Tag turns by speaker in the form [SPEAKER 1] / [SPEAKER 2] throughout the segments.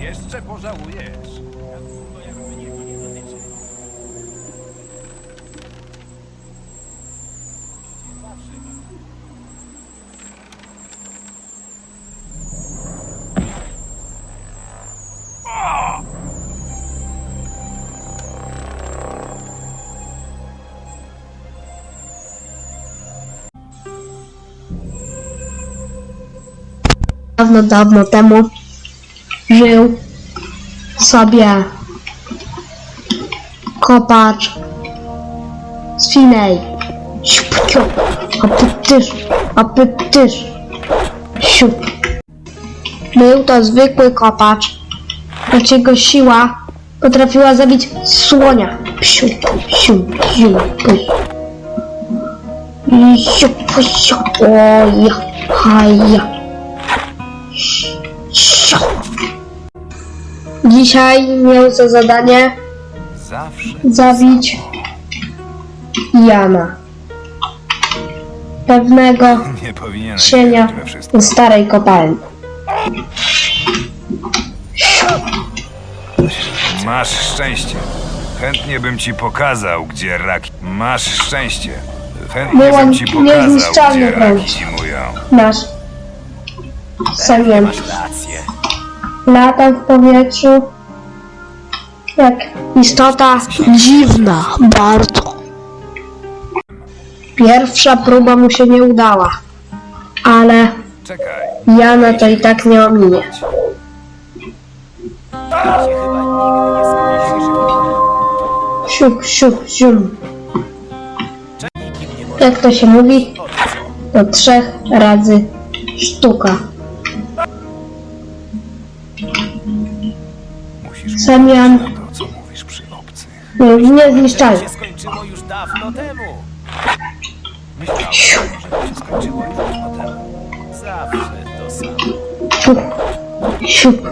[SPEAKER 1] Jeszcze pożałujesz.
[SPEAKER 2] dawno, dawno temu żył sobie kopacz z Finej. Siup, siup, apytysz, apytysz, siup. Był to zwykły kopacz, lecz jego siła potrafiła zabić słonia. Siup, siup, siup, i siup, siup, o ja, haja. Sio. Dzisiaj miał za zadanie
[SPEAKER 1] Zawsze.
[SPEAKER 2] zabić Jana. Pewnego
[SPEAKER 1] Nie powinieneś
[SPEAKER 2] cienia
[SPEAKER 1] grać we wszystko.
[SPEAKER 2] starej kopalni.
[SPEAKER 1] Masz szczęście. Chętnie bym ci pokazał, gdzie raki. Masz szczęście. Chętnie
[SPEAKER 2] Byłem
[SPEAKER 1] bym ci pokazał,
[SPEAKER 2] niezniszczalny
[SPEAKER 1] gdzie raki zimują.
[SPEAKER 2] Nasz Semien.
[SPEAKER 1] rację.
[SPEAKER 2] Latam w powietrzu jak istota dziwna bardzo. Pierwsza próba mu się nie udała, ale
[SPEAKER 1] Czekaj.
[SPEAKER 2] Jana to i tak nie ominie. Siup, siup, siup. Jak to się mówi? Do trzech razy sztuka. Samian
[SPEAKER 1] co mówisz przy obcych.
[SPEAKER 2] jest niezniszczalny.
[SPEAKER 3] się skończyło już dawno temu.
[SPEAKER 1] Myślałem, że to się skończyło już dawno temu.
[SPEAKER 3] Zawsze to samo.
[SPEAKER 2] Siup, siup.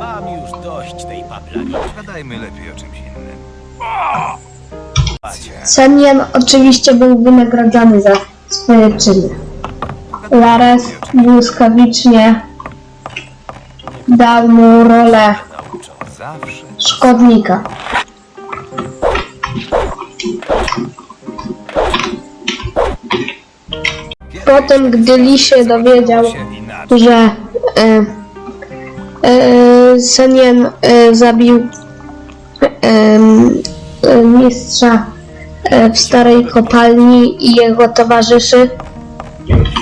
[SPEAKER 3] Mam już dość tej paplani.
[SPEAKER 1] Gadajmy lepiej o czymś innym.
[SPEAKER 2] Semien oczywiście był wynagradzany za swoje czyny. Lares błyskawicznie dał mu rolę szkodnika. Potem, gdy Lee się dowiedział, że e, e, Senien e, zabił e, e, mistrza e, w starej kopalni i jego towarzyszy,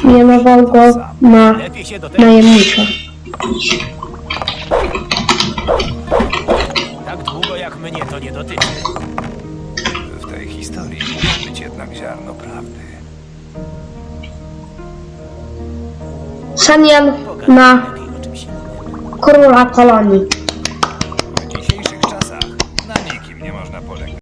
[SPEAKER 2] mianował go na najemnika.
[SPEAKER 3] Tak długo jak mnie to nie dotyczy.
[SPEAKER 1] W tej historii musi być jednak ziarno prawdy.
[SPEAKER 2] Sanian na
[SPEAKER 3] Lepiej o czymś innym.
[SPEAKER 2] króla kolonii.